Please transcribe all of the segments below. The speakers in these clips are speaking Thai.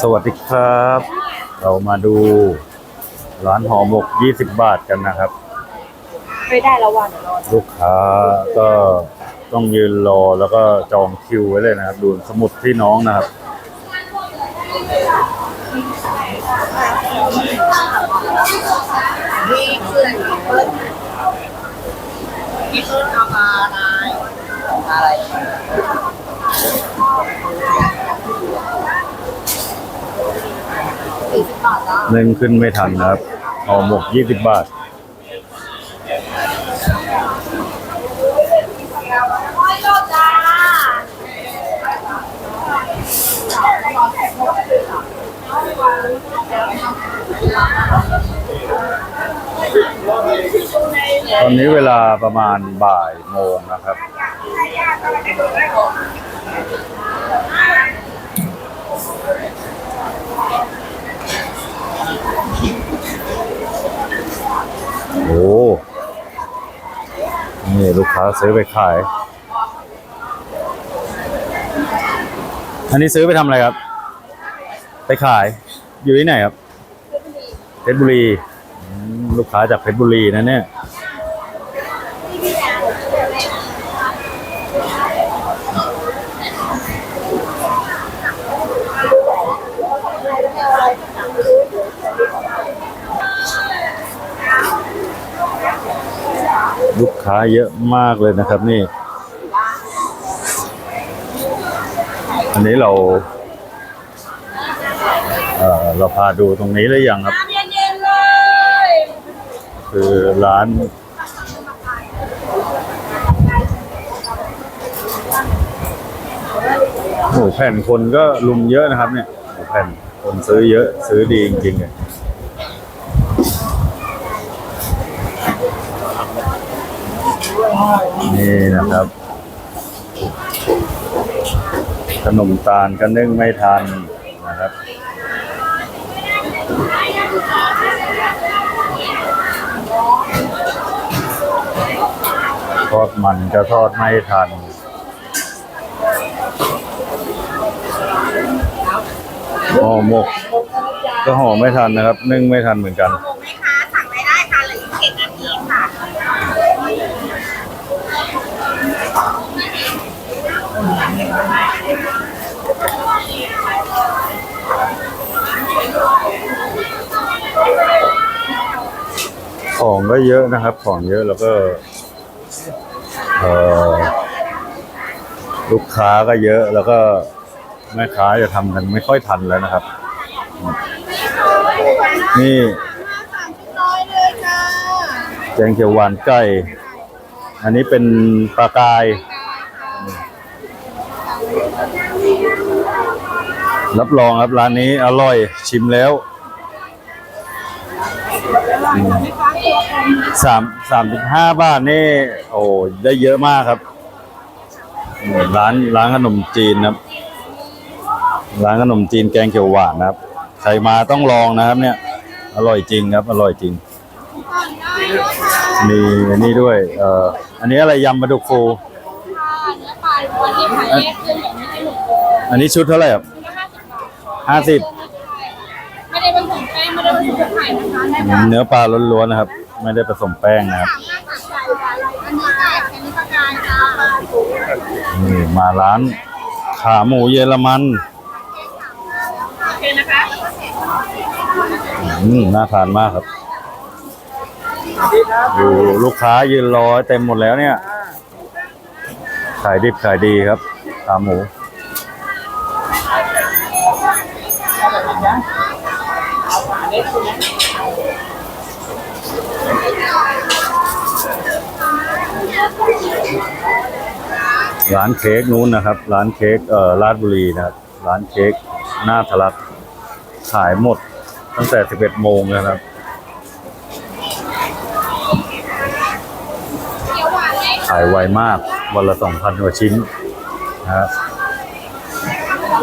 สวัสดีครับ เรามาดู ร้านห่อหมก 20 บาทกันนะครับ ไม่ได้แล้ววันลูกค้าก็ต้องยืนรอแล้วก็จองคิวไว้เลยนะครับ ดูสมุดที่น้องนะครับนี่คือเปิ้ลพี่เปิ้ลเอามาอะไรอะไร สี่สินึ่งขึ้นไม่ทันนะครับห่อหมก20บาทไม่โลจ้าท ตอนนี้เวลาประมาณบ่ายโมงนะครับ โอ้ นี่ ลูกค้าซื้อไปขาย อันนี้ซื้อไปทำอะไรครับ ไปขาย อยู่ที่ไหนครับ เพชรบุรีอืมลูกค้าจากเพชรบุรีนะเนี่ย ลูกค้าเยอะมากเลยนะครับนี่ อันนี้เราเอ่อเราพาดูตรงนี้หรือยังครับ เย็นๆเลย คือร้านหมูแผ่นคนก็ลุมเยอะนะครับเนี่ยหมูแผ่นคนซื้อเยอะซื้อดีจริงๆเลย นี่นะครับ ขนมตาลก็นึ่งไม่ทันนะครับ ทอดมันก็ทอดไม่ทันห่อหมก ก็ห่อไม่ทันนะครับ นึ่งไม่ทันเหมือนกัน โมไหมคะสั่งไม่ได้ค่ะเหลืออีกเจ็ดนาทีค่ะ ของก็เยอะนะครับ ของเยอะแล้วก็ลูกค้าก็เยอะแล้วก็แม่ค้าจะทำกันไม่ค่อยทันแล้วนะครับ นี่แกงเขียวหวานไก่ อันนี้เป็นปลากาย รับรองครับร้านนี้อร่อยชิมแล้วอืมสามสามสิบห้าบาทนี่ โอ้ได้เยอะมากครับอืมร้านร้านขนมจีนนะครับ ร้านขนมจีนแกงเขียวหวานนะครับ ใครมาต้องลองนะครับ เนี่ย อร่อยจริงครับ อร่อยจริง มีอันนี้ด้วย เอ่อ อันนี้อะไรยำปลาดุกฟูค่ะเนื้อปลาวันนี้ขายแยกเครื่องแบบนี้ให้หนูเลยอันนี้ชุดเท่าไหร่ครับชุดละ ห้าสิบบาทห้าสิบไม่ได้ผสมแป้งไม่ได้ผสมไข่นะคะได้ค่ะเนื้อปลาล้วนๆนะครับ ไม่ได้ผสมแป้งนะครับสามห้าสามไก่ค่ะอันนี้ไก่อันนี้ปลากายค่ะนี่มาร้าน ขาหมูเยอรมันโอเคนะคะอืมน่าทานมากครับอยู่ลูกค้ายืนรอเต็มหมดแล้วเนี่ย ขายดิบขายดีครับขาหมู ร้านเค้กนู้นนะครับ ร้านเค้กเอ่อลาดบุรีนะครับร้านเค้กหน้าทะลักขายหมด ตั้งแต่ 11 โมงนะครับขายขายไวมากวันละ 2,000กว่าชิ้นนะครับ ทุ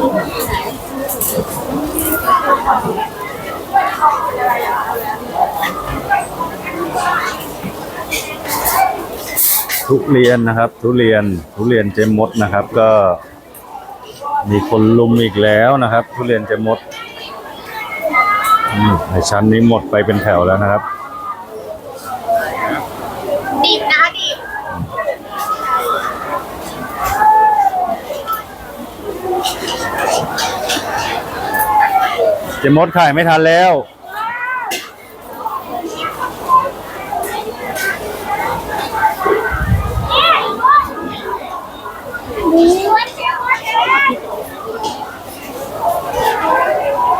เรียนนะครับ ทุเรียนทุเรียนเจมมดนะครับ ก็มีคนลุมอีกแล้วนะครับ ทุเรียนเจะมดในชั้นนี้หมดไปเป็นแถวแล้วนะครับนะดิบ เจมดขายไม่ทันแล้ว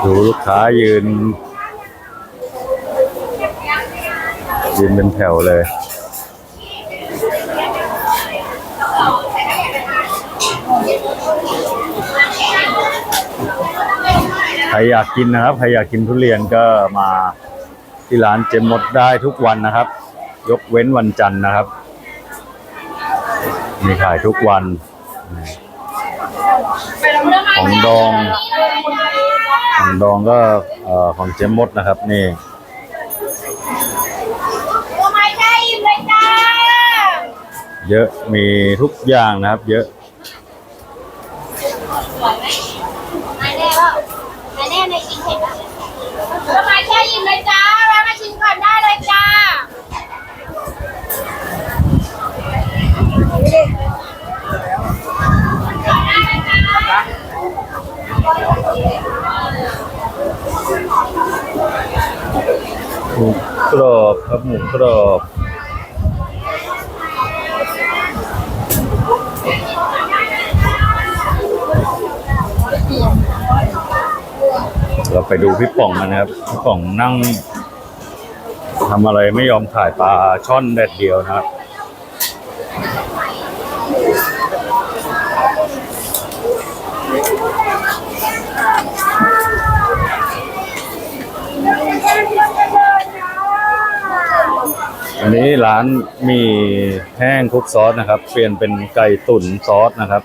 ดูลูกค้ายืน ยืนเป็นแถวเลย ใคร อยากกินนะครับ ใครอยากกินทุเรียนก็มาที่ร้านเจมมดได้ทุกวันนะครับ ยกเว้นวันจันทร์นะครับ มีขายทุกวัน ของดอง ของดองก็ของเจมมดนะครับ นี่เยอะมีทุกอย่างนะครับ เยอะ ไม้แน่ก็ไม้แน่ในกินเห็ดอะตัวไม้แช่อิ่มเลยจ้าแวะมาชิมก่อนได้เลยจ้า ห มูกรอบครับหมูกรอบเราไปดูพี่ป่องกันนะครับ พี่ป่องนั่งทำอะไรไม่ยอมถ่ายปลาช่อนแดดเดียวนะครับ นี้ร้านมีแห้งคลุกซอสนะครับ เปลี่ยนเป็นไก่ตุ๋นซอสนะครับ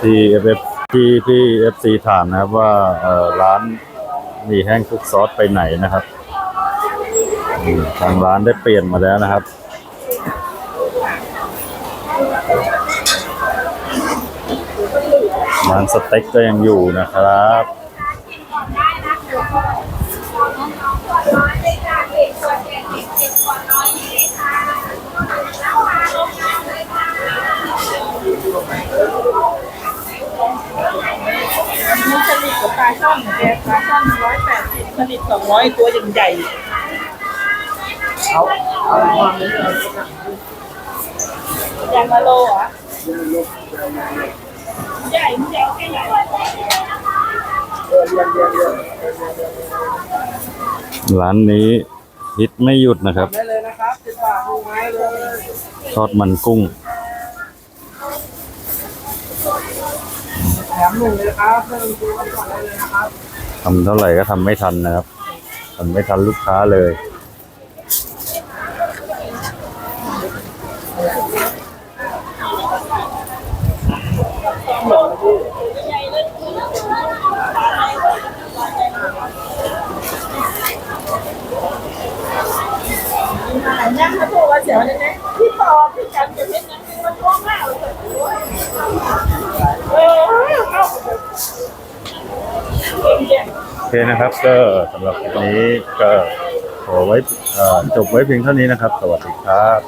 ที่เอฟที่ที่เอฟซีถามนะครับว่าร้านมีแห้งคลุกซอสไปไหนนะครับทางร้านได้เปลี่ยนมาแล้วนะครับร้านสเต็กก็ยังอยู่นะครับ มันสลิดกับปลาช่อนแกปลาช่อนร้อยแปดสิบสลิดสองร้อยตัวใหญ่เอาเอาวางเลยย่างละโลเหรอะใหญ่ไม่ใหญ่แค่ไหนร้านนี้ ฮิตไม่หยุดนะครับได้เลยนะครับสิบบาทดูไม้เลยทอดมันกุ้งแถมหนึ่งเลยนะครับเพิ่มตัวกันก่อนได้เลยนะครับทำเท่าไหร่ก็ทำไม่ทันนะครับทำไม่ทันลูกค้าเลย หายย่างมาโทรมาเสียวเลยนะพี่ปอพี่กันจะเพชรนะมันท้องมากเลยเออเอาเก่ง โอเคนะครับก็สำหรับคลิปนี้ก็ขอไว้จบไว้เพียงเท่านี้นะครับ สวัสดีครับ